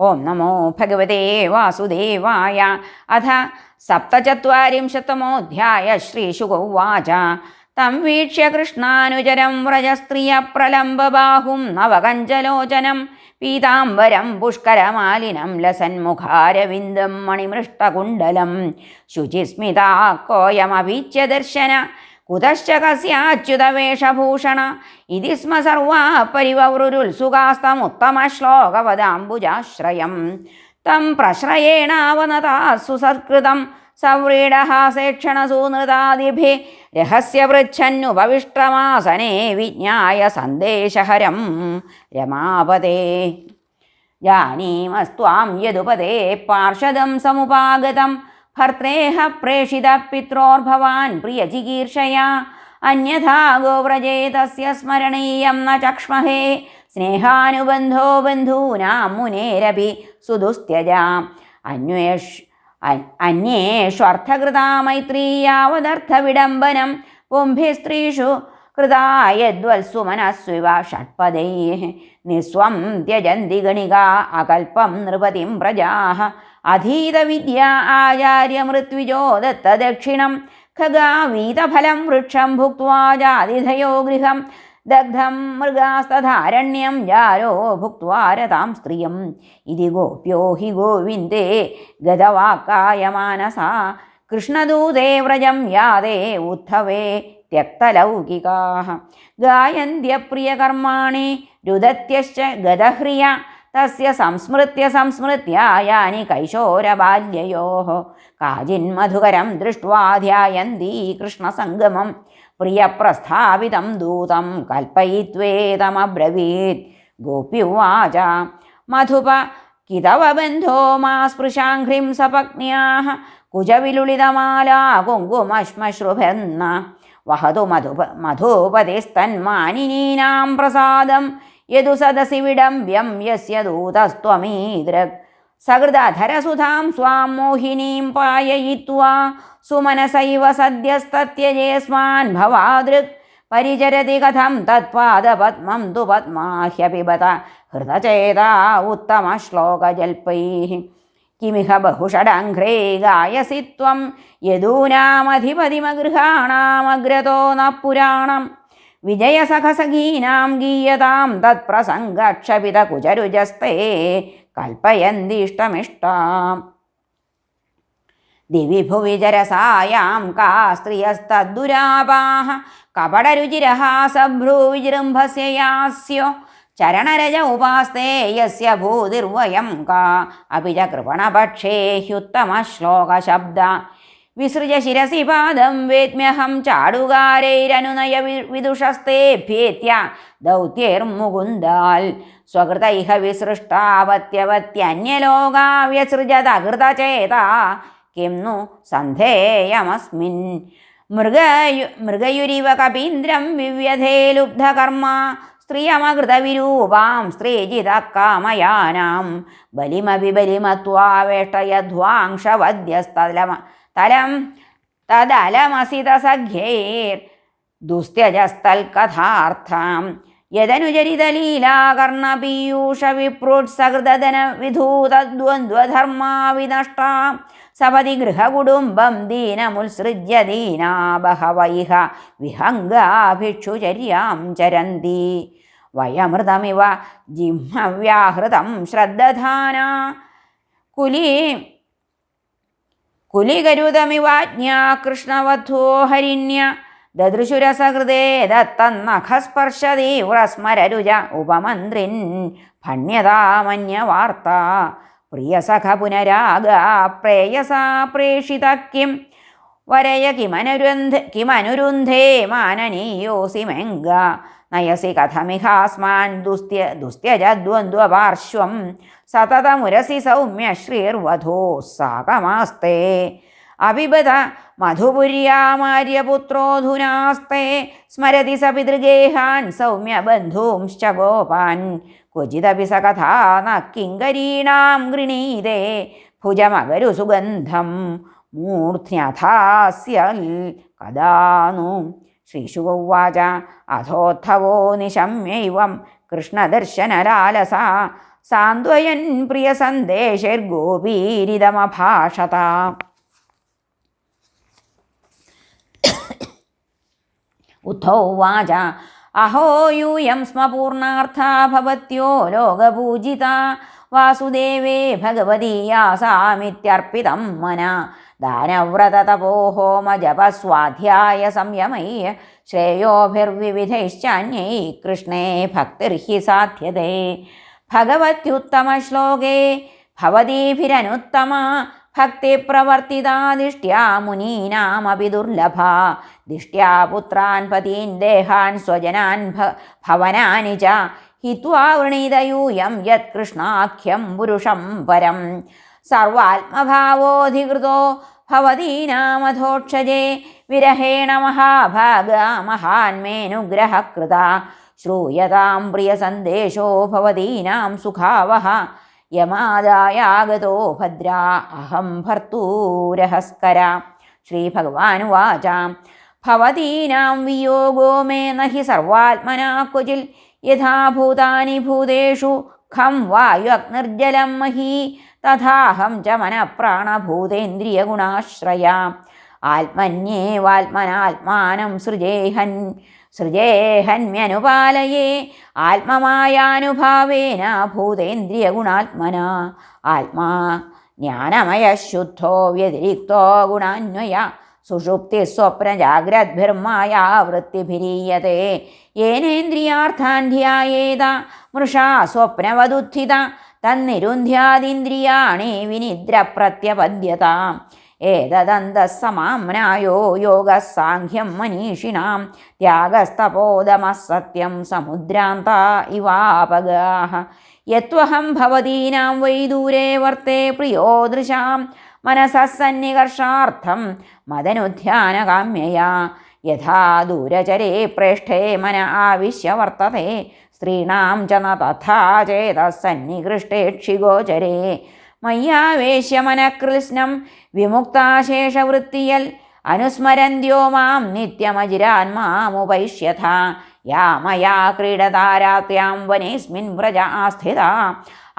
ഓം നമോ ഭഗവതേ വാസുദേവായ. അഥ സപ്തചത്വരിംശത്തമോധ്യായ ശ്രീശുഗൗവാച. തം വീക്ഷ്യ കൃഷ്ണാനുചരം വ്രജസ്ത്രിയ പ്രലംബബാഹും നവകഞ്ചലോചനം. പീതാംബരം പുഷ്കരമാലിനം ലസന്മുഖാരവിന്ദം മണിമൃഷ്ടകുണ്ടലം. ശുചിസ്മിതാ കോയമഭീച്യ ദർശന കുതശ്ച കസ്യാച്യുതവേഷഭൂഷണ ഇതി സ്മ സർവാ പരിവവൃരുത്സുകാസ്തമുത്തമശ്ലോകവദാംബുജാശ്രയം തം പ്രശ്രയേണാവനതാസുസത്കൃതം സവ്രീഡഹാസേക്ഷണസൂനൃതാദിഭി രഹസ്യപൃച്ഛന്നുപവിഷ്ടമാസനെ വിജ്ഞായ സന്ദേശഹരം രമാപദേ ജാനീമസ്വാം യദുപദേ പാർഷദം സമുപാഗതം ഭർത്രേഹ പ്രേഷിത പിത്രോർഭവാൻ പ്രിയചികീർഷയാ അന്യഥാ ഗോവ്രജേതസ്യ സ്മരണീയം ന ചക്ഷ്മഹേ. സ്നേഹാനുബന്ധോ ബന്ധൂനാം മുനേരപി സുദുസ്ത്യജാം അന്വേഷ് അന്യേഷ്വർത്ഥകൃതാ മൈത്രീയാവദർത്ഥവിഡംബനം പുംഭിസ്ത്രീഷു കൃതായദ്വത്സുമനസ്വിവ ഷട്പദൈ നിസ്വം ത്യജന്തി ഗണിക അകൽപ്പം നൃപതിം പ്രജാः അധീതവിദ്യ ആചാര്യമൃത്വിജോ ദത്തദക്ഷിണം ഖഗാവീതഫലം വൃക്ഷം ഭുക്വാ ജാതിധയോ ഗൃഹം ദഗ്ധം മൃഗാസ്തധാരണ്യം ജാരോ ഭുക്വാ രതാം സ്ത്രിയം ഇതി ഗോപ്യോ ഹി ഗോവിന്ദേ ഗതവാക്കായ മാനസാ കൃഷ്ണദൂതേ വ്രജം യാതേ ഉദ്ധവേ त्यक्तलौकिकाः गायन्त्यप्रियकर्माणि रुदत्यश्च गदह्रिय തസ്യ സംസ്മൃത്യ സംസ്മൃത്യ യാനി കൈശോരബാല്യയോ കാചിന്മധുകരം ദൃഷ്ട്വാധ്യായന്തീ കൃഷ്ണസംഗമം. പ്രിയപ്രസ്ഥാപിതം ദൂതം കൽപ്പയിത്വേതമബ്രവീത്. ഗോപി ഉവാച മധുപ കിതവ ബന്ധോ മാ സ്പൃശാഘ്രിം സപത്ന്യാ കുജവിലുളിതമാലാ കുങ്കുമശ്മശ്രുഭെന്ന. വഹതു മധു മധൂപതിസ്തന്മാനിനീനാം പ്രസാദം. യദു സദസി വിഡംബ്യം യസ്യ ദൂതസ്ത്വമീദൃക് സഹൃദധരസുധാം സ്വാം മോഹിനീം പായയിത്വാ സുമനസൈവ സദ്യസ്തത്യജേസ്മാൻ ഭവാദൃക് പരിചരതി കഥം തത്പാദപത്മം തു പത്മാഹ്യപിബത ഹൃതചേതാ ഉത്തമശ്ലോകജൽപ്പൈः കിമിഹ ബഹുഷടംഘ്രേ ഗായസി ത്വം യദൂനാമധിപതിമഗൃഹാണാമഗ്രതോ ന പുരാണം വിജയസഖസഖീനാം ഗീയതാം തത്പ്രസംഗക്ഷപിതകുചരുജസ്തേ കൽപ്പയന്തിഷ്ടമിഷ്ടാം. ദിവി ഭുവി ജരസായാം കാ സ്ത്രിയസ്തദ്ദുരാപാഹ കപടരുചിരഹാസഭ്രൂവിജൃംഭസ്യ യാസ്യോ ചരണരജ ഉപാസ്തേ യസ്യ ഭൂതിർവയം കാ. അപി ച കൃപണപക്ഷേ ഹ്യുത്തമശ്ലോകശബ്ദ വിസൃജ ശിരസി പാദം വേദ്മ്യഹം ചാടുകാരൈരനുനയ വിദുഷസ്തേഭ്യേത്യ ദൗത്യൈർമുകുന്ദാൽ സ്വകൃതൈഹ വിസൃഷ്ടാവത്യവത്യന്യലോകാവ്യസൃജതകൃതചേത കിം നു സന്ധേയമസ്മിൻ മൃഗയു മൃഗയുരിവ കപീന്ദ്രം വിവ്യധേ ലുബ്ധകർമ്മ സ്ത്രിയമകൃതവിരൂപാം സ്ത്രീജിതക്കാമയാനാം ബലിമപി ബലിമത്വാവേഷ്ടയധ്വാംശവദ്യസ്തലമ തലം തദലമസിതസഖ്യൈർ ദുസ്ത്യജസ്തൽകഥാർത്ഥാം യദനുചരിതലീലാകർണപീയൂഷവിപ്രുട്സഹൃദന വിധൂതദ്വന്ദ്വധർമാ വിനഷ്ടാ സപതി ഗൃഹകുടുംബം ദീനമുത്സൃജ്യ ദീനാ ബഹവൈഹ വിഹംഗാഭിക്ഷുചര്യാം ചരന്തി. വയമൃതമിവ ജിംഹവ്യാഹൃതം ശ്രദ്ധധാന. കുലീ കുലികരുതമിവാജ്ഞാ കൃഷ്ണവധോ ഹരിണ്യ. ദദൃശുരസഹൃദേ ദത്തന്നഖസ്പർശതീവ്രസ്മരരുജ ഉപമന്ത്രിൻ ഭണ്യതാമന്യവാർത്ത. പ്രിയസഖ പുനരാഗ പ്രേയസാ പ്രേഷിത കിം. വരയ കിമനുരുന്ധ കിമനുരുന്ധേ മാനനീയോസി नयसि कथमिहास्मान् दुस्त्य दुस्त्यज दुस्त्यजद्वन्द्वपार्श्वं सततमुरसि सौम्य श्रीर्वधोः साकमास्ते अपिबत मधुपुर्यामार्यपुत्रोऽधुनास्ते स्मरति स पितृगेहान् सौम्यबन्धूंश्च गोपान् क्वचिदपि स कथा न किङ्करीणां गृणीते भुजमगरुसुगन्धं मूर्ध्न्यथास्यल् कदा नु श्रीशुक उवाच अथोत्थवो निशम्यैवं कृष्णदर्शनलालसा। सान्द्वयन् प्रियसन्देशैर्गोपीरिदमभाषत। उद्धौ उवाच। अहो, यूयं स्म पूर्णार्था भवत्यो लोकपूजिता। वासुदेवे भगवती यासामित्यर्पितं मना। ദാനവ്രതതപോഹോമജപസ്വാധ്യായ സംയമൈ ശ്രേയോഭിർവിവിധൈശ്ചാന്യൈ കൃഷ്ണേ ഭക്തിർഹി സാധ്യതേ. ഭഗവത്യുത്തമശ്ലോകേ ഭവതീഭിരനുത്തമ ഭക്തിപ്രവർത്തിതാ ദിഷ്ട്യാ മുനീനാമപി ദുർലഭ. ദിഷ്ട്യാ പുത്രാൻ പതീൻ ദേഹാൻ സ്വജനാൻ ഭവനാനി ച. ഹിത്വാ വൃണീതയൂയം യത്കൃഷ്ണാഖ്യം പുരുഷം പരം സർവാത്മഭാവോധികൃതോ ഭവതീനാമധോക്ഷജേ വിരഹേണ മഹാഭാഗ മഹാന്മേനുഗ്രഹകൃത. ശ്രൂയതാം പ്രിയസന്ദേശോ ഭവതീനാം സുഖാവഹ. യമാദായാഗതോ ഭദ്ര. അഹം ഭർത്തൂരഹസ്കര ശ്രീഭഗവാനുവാച. ഭവതീനാം വിയോഗോ മേ നഹി സർവാത്മനാ ക്വചിൽ യഥാഭൂതാനി ഭൂതേഷു ഖം വായുഅഗ്നിർജലം മഹീ. തഥാഹം ച മനഃപ്രാണഭൂതേന്ദ്രിയഗുണാശ്രയാ. ആത്മന്യേവാത്മനാത്മാനം സൃജേഹൻ സൃജേഹന്മ്യനുപാലയേ ആത്മമായാനുഭാവേന ഭൂതേന്ദ്രിയഗുണാത്മന. ആത്മാ ജ്ഞാനമയശുദ്ധോ വ്യതിരിക്തോ ഗുണാന്വയ. സുഷുപ്തി സ്വപ്ന ജാഗ്രദ്ഭിർമായാ വൃത്തിഭിരീയത്തെ യേനേന്ദ്രിയാർത്ഥാൻ ധ്യായേത മൃഷാ സ്വപ്നവദുത്ഥിത തന്നിരുന്ധ്യാദിന്ദ്രിയാണി വിനിദ്ര പ്രത്യപദ്യതാം ഏതദന്തസമാംനായോ യോഗസാഖ്യം മനീഷിണാം. ത്യാഗസ്തപോദമസത്യം സമുദ്രാന്ത ഇവാപഗാഃ യത്വഹം ഭവതീനാം വൈ ദൂരെ വർത്തേ പ്രിയോദൃശാം മനസസന്നികർഷാർത്ഥം മനസഃ സന്നികർഷാർത്ഥം മദനുധ്യാനകാമ്യയാ. യഥാ ദൂരചരേ പ്രേഷ്ഠേ മന ആവിശ്യ വർത്തത്തെ സ്ത്രീണാം ച ന തഥാ ചേതസന്നികൃഷ്ടേക്ഷിഗോചരേ മയ്യാവേശ്യ മയ്യാവേശ്യമനകൃത്സ്നം വിമുക്താശേഷവൃത്തിയൽ അനുസ്മരന്ത്യോ മാം നിത്യമജിരാൻ മാമുപൈഷ്യഥ യാ മയാ ക്രീഡതാരാത്യാം വനേസ്മിൻ വ്രജ ആസ്ഥിത.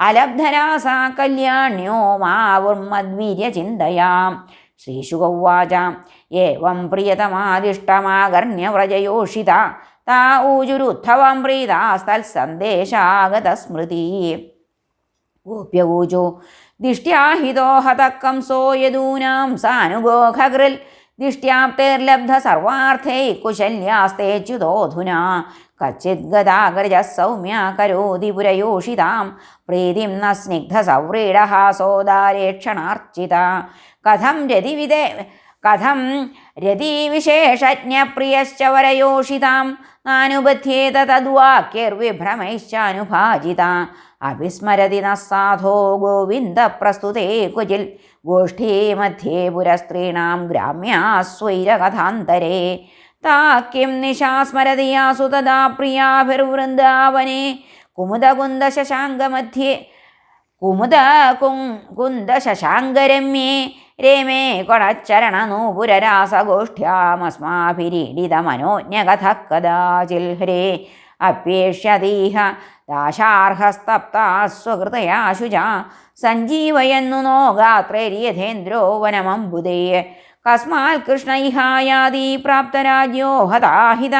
അലബ്ധരാ സാ കല്യാണ്യോ മാവുർമദ്വീര്യചിന്തയാം ശ്രീശുഗൗവാചാം. ഏവം പ്രിയതമാദിഷ്ടമാകർണ്യ വ്രജയോഷിത താ ഊജുരുത്ഥവം പ്രീതാസ്തത്സന്ദേശാഗത സ്മൃതി ഗോപ്യകൂചോ ദിഷ്ട്യാഹിതോ ഹതക്കംസോ യദൂനാം സാനുഗോഖകൃൽ ദിഷ്ട്യാപ്തേർലബ്ധ സർവാർത്ഥൈ കുശല്യാസ്തേച്യുതോധുനാ കച്ചിത് ഗതാഗ്രജ സൗമ്യ കരോതി പുരയോഷിതാം. പ്രീതിം ന സ്നിഗ്ധ സൗവ്രീഡഹാസോദാരേക്ഷണാർച്ചിത. കഥം രതിവിദേ കഥം രതിവിശേഷജ്ഞപ്രിയശ്ച വരയോഷിതാം നാനുബധ്യേത തദ്വാക്യർവിഭ്രമൈശ്ചാനുഭാജിത അവിസ്മരതി ന സാധോ ഗോവിന്ദപ്രസ്തുതേ കുജിൽ. ഗോഷ്ഠീ മധ്യേ പുരസ്ത്രീണാം ഗ്രാമ്യാസ്വൈരകഥാന്തരേ. താ കിം നിശാസ്മരതി യാസു തദാ പ്രിയാഭിർവൃന്ദാവനെ. കുമുദകുന്ദശശാങ്കമധ്യേ കുമുദ കുന്ദശശാങ്കരമ്യേ രേമേ കൊടച്ചരണ കൊടച്ചരണനൂപുരരാസഗോഷ്ഠ്യാമസ്മാഭിരീഡിതമനോജ്ഞകഥ കഥാചിൽ ഹരേ. അപ്യേഷ്യതീഹ ദാശാർഹസ്തപ്താസ്വകൃതയാശുച സഞ്ജീവയെന്നു നോ ഗാത്രേര്യഥേന്ദ്രോ വനമംബുദേ കസ്മാൽ കൃഷ്ണൈഹായാദീ പ്രാപ്തരാജ്യോ ഹതാഹിത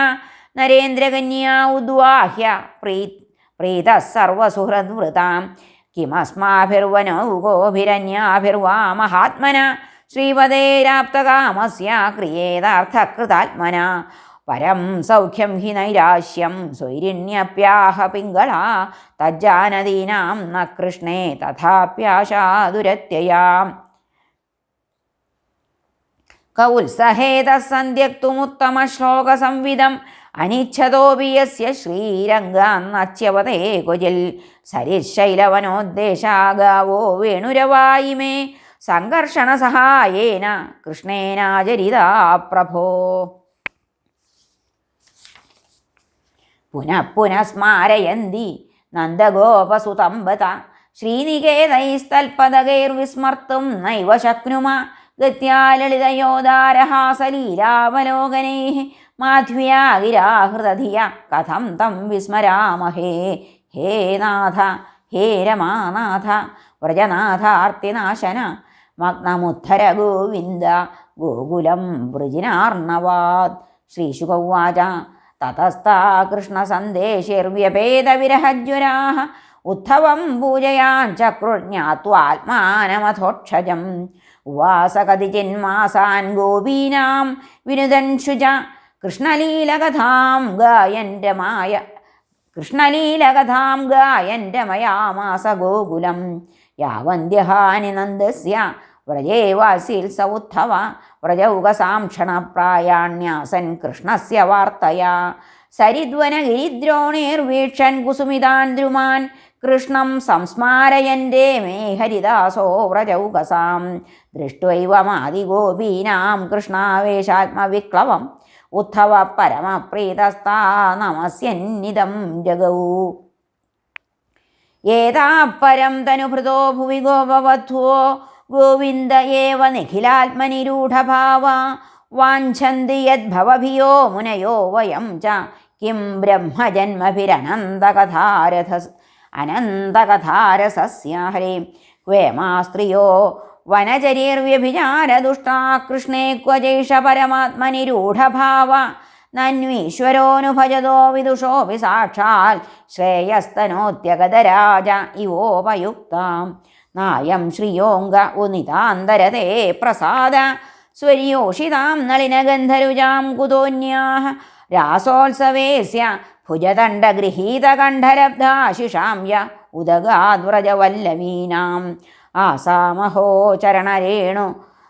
നരേന്ദ്രകന്യാ ഉദ്വാഹ്യ പ്രീ പ്രീതഃ സർവസുഹൃദ്വൃതാം കിമസ്മാഭിർവനൗകോഭിരന്യാഭിർവാ മഹാത്മന ശ്രീപദേരാപ്തകാമസ്യ ക്രിയേതാർത്ഥകൃതാത്മന। പരം സൗഖ്യം ഹി നൈരാശ്യം സ്വൈരിണ്യപ്യാഹ പിംഗള। തജ്ജാനദീനാം ന കൃഷ്ണേ തഥാപ്യാശാതുരത്യയാം കൗത്സഹേത സന്ധ്യക്തുമുത്തമശ്ലോകസംവിധം അനിച്ഛതോപി ശ്രീരംഗാന്നച്യവതേ കുജിൽ സരിശൈലവനോദ്ദേശാഗാവോ വേണുരവായിമേ സംഘർഷണ സഹായേന കൃഷ്ണേനാചരിതാ പ്രഭോ. പുനഃ പുനഃ സ്മാരയന്തി നന്ദഗോപസുതമ്പത ശ്രീനികേതൈസ്തൽപദകൈർവിസ്മർത്തും നൈവ ശക്നുമ ഗത്യാ ലളിതയോദാരഹാസലീലാവലോകനൈः മാധ്വ്യാഗിരാഹൃതധിയ കഥം തം വിസ്മരാമഹേ. ഹേ നാഥ ഹേ രമാനാഥ വ്രജനാഥാർത്തിനാശന മഗ്നമുദ്ധര ഗോവിന്ദ ഗോകുലം വൃജിനാർണവാത് ശ്രീശുകൗവാച തതസ്ഥാ കൃഷ്ണസന്ദേശിർവ്യപേതവിരഹജ്വരാ ഉദ്ധവം പൂജയാൻ ചക്രുജ്ഞാത്വാത്മാനമഥോക്ഷജം ഉവാസ കതിചിന്മാസാൻ ഗോപീനാം വിനുദൻ ശുച കൃഷ്ണലീലകഥാം ഗായൻ രമായ കൃഷ്ണലീലകഥാം ഗായൻ മയാമാസ ഗോകുലം യാവന്ദ്യഹാനി നന്ദസ്യ വ്രജേ വാസീൽസ ഉത്ഥവ വ്രജൗകസാംക്ഷണപ്രായാണ്യാസൻ കൃഷ്ണസ്യ വാർത്തയാ. സരിദ്വനഗിരിദ്രോണേർവീക്ഷൻ കുസുമിതാൻ ദ്രുമാൻ കൃഷ്ണം സംസ്മാരയന്റെ മേ ഹരിദാസോ വ്രജൗകസാം. ദൃഷ്ട്വൈവ മാതിഗോപീനാം കൃഷ്ണാവേശാത്മവിക്ലവം ഉത്ഥവ പരമപ്രീതസ്ഥാ നമസ്യന്നിതം ഏതാ പരം തനുഭൃതോ ഭുവി ഗോപവധ്വോ ഗോവിന്ദ ഏവ നിഖിലാത്മനിരൂഢഭാവ? വാഞ്ചന്തി യദ്ഭവഭിയോ മുനയോ വയം ച? കിം ബ്രഹ്മജന്മഭിരനന്തകഥാരഥ അനന്തകഥാരസസ്യ ഹരേ. ക്വേമാസ്ത്രിയോ വനചരീർവ്യഭിചാരദുഷ്ടാ കൃഷ്ണേ ക്വജൈഷ പരമാത്മനിരൂഢഭാവ നന്വീശ്വരോനുഭജതോ വിദുഷോऽपि സാക്ഷാൽ ശ്രേയസ്തനോത്യഗതരാജ ഇവോപയുക്താം നായം ശ്രിയോങ്ക ഉനിതാന്തരതേ പ്രസാദ. സ്വര്യോഷിതാം നളിനഗന്ധരുജാം കുതോന്യാः രാസോത്സവേസ്യ ഭുജദണ്ഡഗൃഹീതകണ്ഠരബ്ധാശിഷാം യ ഉദഗാദ്വ്രജവല്ലവീനാം ആസാമഹോ ചരണരേണു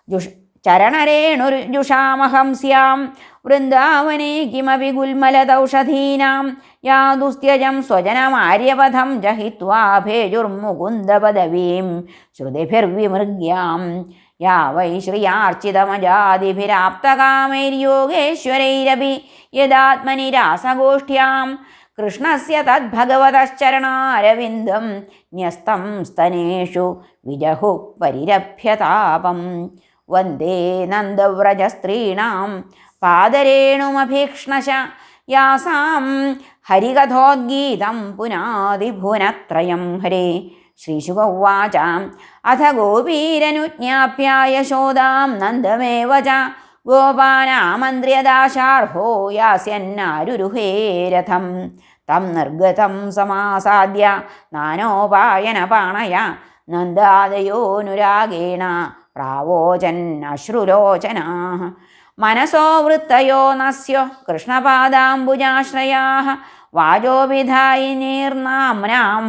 ജുഷ് ചരണരേണുർജുഷാമഹം സ്യാം വൃന്ദാവനേ കിമപി ഗുൽമലദൗഷധീനാം യാതുസ്ത്യജം സ്വജനമാര്യപഥം ജഹിത്വാ ഭേജുർമുകുന്ദപദവീം ശ്രുതിഭിർവിമൃഗ്യാം. യാ വൈ ശ്രിയാർച്ചിതമജാതിഭിരാപ്തകാമൈര്യോഗേശ്വരൈരപി യദാത്മനി കൃഷ്ണസ്യ തദ്ഭഗവതശ്ചരണാരവിന്ദം ന്യസ്തം സ്തനേഷു വിജഹു പരിരഭ്യതാപം. വന്ദേ നന്ദവ്രജസ്ത്രീണാം പാദരേണുമഭീക്ഷ്ണശ യാസാം ഹരികഥോദ്ഗീതം പുനാതിഭുനത്രയം. ഹരേ ശ്രീശുക ഉവാച അഥ ഗോപീരനുജ്ഞാപ്യ യശോദാം നന്ദമേവ ച ഗോപാനാമന്ത്ര്യദാശാർഹോ യാസ്യന്നാരുരുഹേരഥം തം നിർഗതം സമാസാദ്യ നാനോപായന പാണയ നന്ദാദയോനുരാഗേണ പ്രാവോചന്നശ്രുലോചനാ മനസോ വൃത്തയോ നസ്യോ കൃഷ്ണപാദാംബുജാശ്രയാ. വാചോവിധായിനീർനാംനാം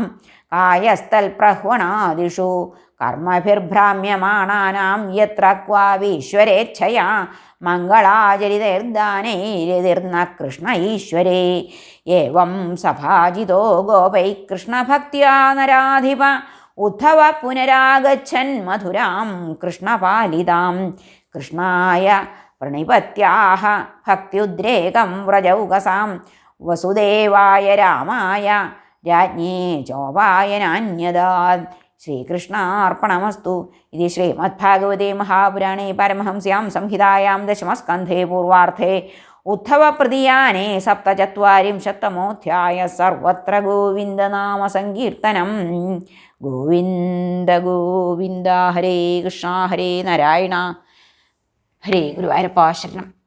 കായസ്ഥൽപ്രഹ്വണാദിഷു കർമ്മഭിർഭ്രാമ്യമാണാനാം യത്ര ക്വാവീശ്വരേച്ഛയാ മംഗളാചരിതൈർദാനൈരിതിർന്ന കൃഷ്ണ ഈശ്വരേ ഏവം സഭാജിതോ ഗോപൈ കൃഷ്ണഭക്തിയാ നരാധിപ. ഉദ്ധവ പുനരാഗച്ഛൻ മധുരാം കൃഷ്ണപാലിതാം. കൃഷ്ണായ പ്രണിപത്യാഹ ഭക്തിയുദ്രേകം വ്രജൗകസാം. വസുദേവായ രാമായ രാജ്ഞേ ചോപായനാന്യതാ ശ്രീകൃഷ്ണാർപ്പണമസ്തു. ഇത് ശ്രീമദ്ഭാഗവതേ മഹാപുരാണേ പരമഹംസ്യാം സംഹിതായാം ദശമസ്കന്ധേ പൂർവാർത്ഥേ. ഉദ്ധവപ്രതിയാനേ സപ്തചത്വാരിംശത്തമോധ്യായ സർവത്ര ഗോവിന്ദനാമസങ്കീർത്തനം. ഗോവിന്ദ ഗോവിന്ദ ഹരേ കൃഷ്ണ ഹരേ നാരായണ. ഹരേ ഗുരുവായൂരപ്പ ശരണം.